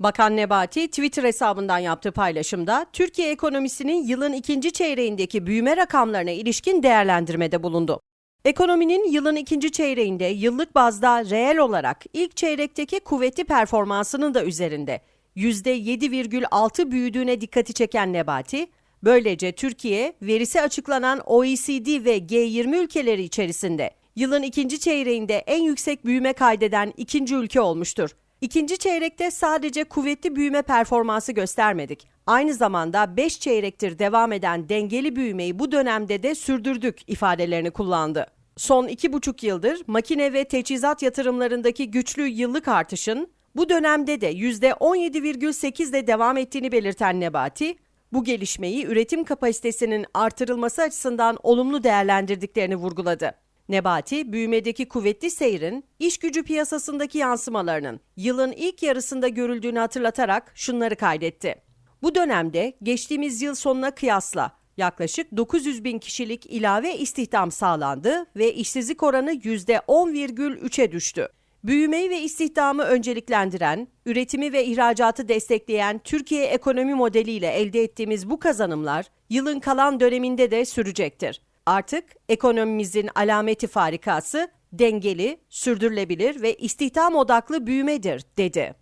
Bakan Nebati Twitter hesabından yaptığı paylaşımda Türkiye ekonomisinin yılın ikinci çeyreğindeki büyüme rakamlarına ilişkin değerlendirmede bulundu. Ekonominin yılın ikinci çeyreğinde yıllık bazda reel olarak ilk çeyrekteki kuvvetli performansının da üzerinde %7,6 büyüdüğüne dikkati çeken Nebati, böylece Türkiye verisi açıklanan OECD ve G20 ülkeleri içerisinde yılın ikinci çeyreğinde en yüksek büyüme kaydeden ikinci ülke olmuştur. İkinci çeyrekte sadece kuvvetli büyüme performansı göstermedik. Aynı zamanda 5 çeyrektir devam eden dengeli büyümeyi bu dönemde de sürdürdük ifadelerini kullandı. Son iki buçuk yıldır makine ve teçhizat yatırımlarındaki güçlü yıllık artışın bu dönemde de %17,8 ile devam ettiğini belirten Nebati, bu gelişmeyi üretim kapasitesinin artırılması açısından olumlu değerlendirdiklerini vurguladı. Nebati, büyümedeki kuvvetli seyrin iş gücü piyasasındaki yansımalarının yılın ilk yarısında görüldüğünü hatırlatarak şunları kaydetti. Bu dönemde geçtiğimiz yıl sonuna kıyasla yaklaşık 900 bin kişilik ilave istihdam sağlandı ve işsizlik oranı %10,3'e düştü. Büyümeyi ve istihdamı önceliklendiren, üretimi ve ihracatı destekleyen Türkiye ekonomi modeliyle elde ettiğimiz bu kazanımlar yılın kalan döneminde de sürecektir. Artık ekonomimizin alameti farikası dengeli, sürdürülebilir ve istihdam odaklı büyümedir, dedi.